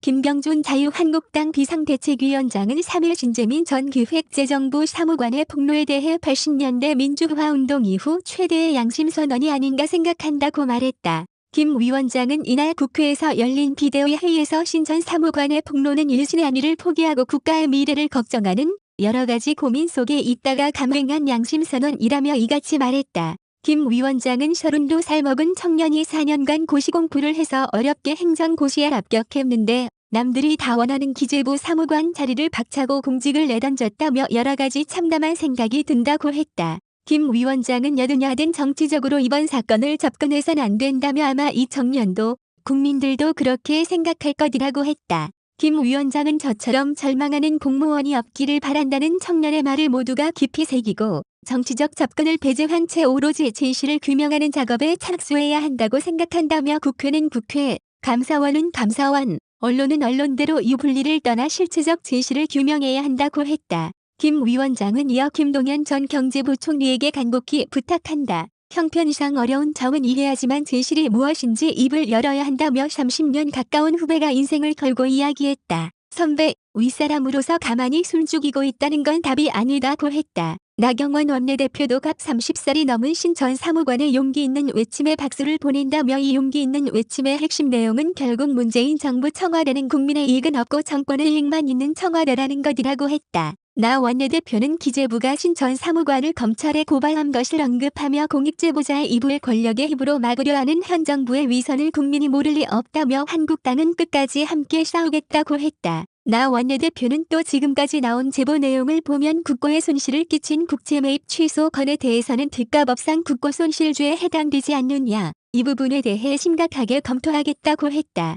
김경준 자유한국당 비상대책위원장은 3일 신재민 전 기획재정부 사무관의 폭로에 대해 80년대 민주화 운동 이후 최대의 양심 선언이 아닌가 생각한다고 말했다. 김 위원장은 이날 국회에서 열린 비대위 회의에서 신전 사무관의 폭로는 일신의 안위를 포기하고 국가의 미래를 걱정하는 여러 가지 고민 속에 있다가 감행한 양심 선언이라며 이같이 말했다. 김 위원장은 32살 먹은 청년이 4년간 고시공부를 해서 어렵게 행정고시에 합격했는데 남들이 다 원하는 기재부 사무관 자리를 박차고 공직을 내던졌다며 여러 가지 참담한 생각이 든다고 했다. 김 위원장은 여든여든 정치적으로 이번 사건을 접근해선 안 된다며 아마 이 청년도 국민들도 그렇게 생각할 것이라고 했다. 김 위원장은 저처럼 절망하는 공무원이 없기를 바란다는 청년의 말을 모두가 깊이 새기고 정치적 접근을 배제한 채 오로지 진실을 규명하는 작업에 착수해야 한다고 생각한다며 국회는 국회, 감사원은 감사원, 언론은 언론대로 이 분리를 떠나 실체적 진실을 규명해야 한다고 했다. 김 위원장은 이어 김동연 전 경제부총리에게 간곡히 부탁한다. 형편상 어려운 점은 이해하지만 진실이 무엇인지 입을 열어야 한다며 30년 가까운 후배가 인생을 걸고 이야기했다. 선배, 윗사람으로서 가만히 숨죽이고 있다는 건 답이 아니다고 했다. 나경원 원내대표도 각 30살이 넘은 신전 사무관의 용기 있는 외침에 박수를 보낸다며 이 용기 있는 외침의 핵심 내용은 결국 문재인 정부 청와대는 국민의 이익은 없고 정권의 이익만 있는 청와대라는 것이라고 했다. 나 원내대표는 기재부가 신전 사무관을 검찰에 고발한 것을 언급하며 공익제보자의 이부의 권력의 힘으로 막으려 하는 현 정부의 위선을 국민이 모를 리 없다며 한국당은 끝까지 함께 싸우겠다고 했다. 나 원내대표는 또 지금까지 나온 제보 내용을 보면 국고에 손실을 끼친 국채 매입 취소 건에 대해서는 특가법상 국고 손실죄에 해당되지 않느냐 이 부분에 대해 심각하게 검토하겠다고 했다.